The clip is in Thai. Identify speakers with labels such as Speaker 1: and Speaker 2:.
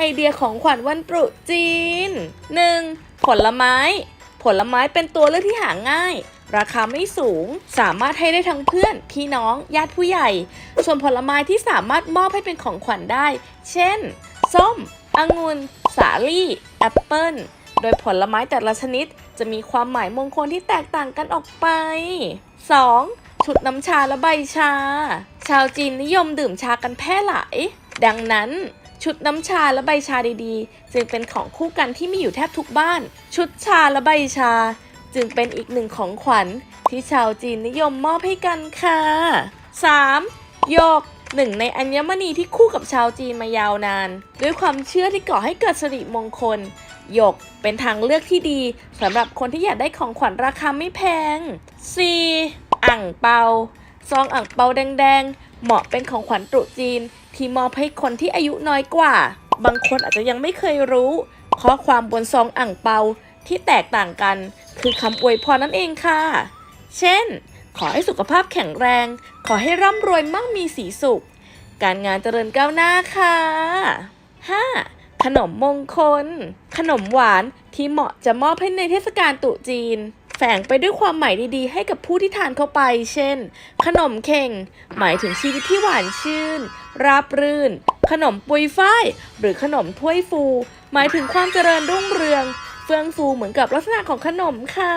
Speaker 1: ไอเดียของขวัญวันตรุษจีน 1. ผลไม้ ผลไม้เป็นตัวเลือกที่หาง่าย ราคาไม่สูง สามารถให้ได้ทั้งเพื่อน พี่น้อง ญาติผู้ใหญ่ ส่วนผลไม้ที่สามารถมอบให้เป็นของขวัญได้ เช่น ส้ม องุ่น สาลี่ แอปเปิ้ล โดยผลไม้แต่ละชนิดจะมีความหมายมงคลที่แตกต่างกันออกไป 2. ชุดน้ำชาและใบชา ชาวจีนนิยมดื่มชากันแพร่หลาย ดังนั้น ชุดน้ำชาและใบชาดีๆ จึงเป็นของคู่กันที่มีอยู่แทบทุกบ้าน ชุดชาและใบชา จึงเป็นอีกหนึ่งของขวัญ ที่ชาวจีนนิยมมอบให้กันค่ะ 3. โยกหนึ่งในอัญมณีที่คู่กับชาวจีนมายาวนาน ด้วยความเชื่อที่ก่อให้เกิดสิริมงคลหยกเป็นทางเลือกที่ดีสำหรับคนที่อยากได้ของขวัญราคาไม่แพง 4. อ่างเปา ซองอ่างเปาแดงๆ เหมาะเป็นของขวัญตรุษจีน ที่มอบให้คนที่อายุน้อยกว่า บางคนอาจจะยังไม่เคยรู้ ข้อความบนซองอ่างเปาที่แตกต่างกัน คือคำอวยพรนั่นเองค่ะ เช่น ขอให้สุขภาพแข็งแรง ขอให้ร่ำรวยมั่งมีสีสุข การงานเจริญก้าวหน้าค่ะ 5. ขนมมงคล ขนมหวานที่เหมาะจะมอบให้ในเทศกาลตรุษจีน แฝงไปด้วยความหมายดีๆ ให้กับผู้ที่ทานเข้าไป เช่น ขนมเข่ง หมายถึงชีวิตที่หวานชื่น ราบรื่น ขนมปุยฝ้าย หรือขนมถ้วยฟู หมายถึงความเจริญรุ่งเรือง เฟื่องฟูเหมือนกับลักษณะของขนมค่ะ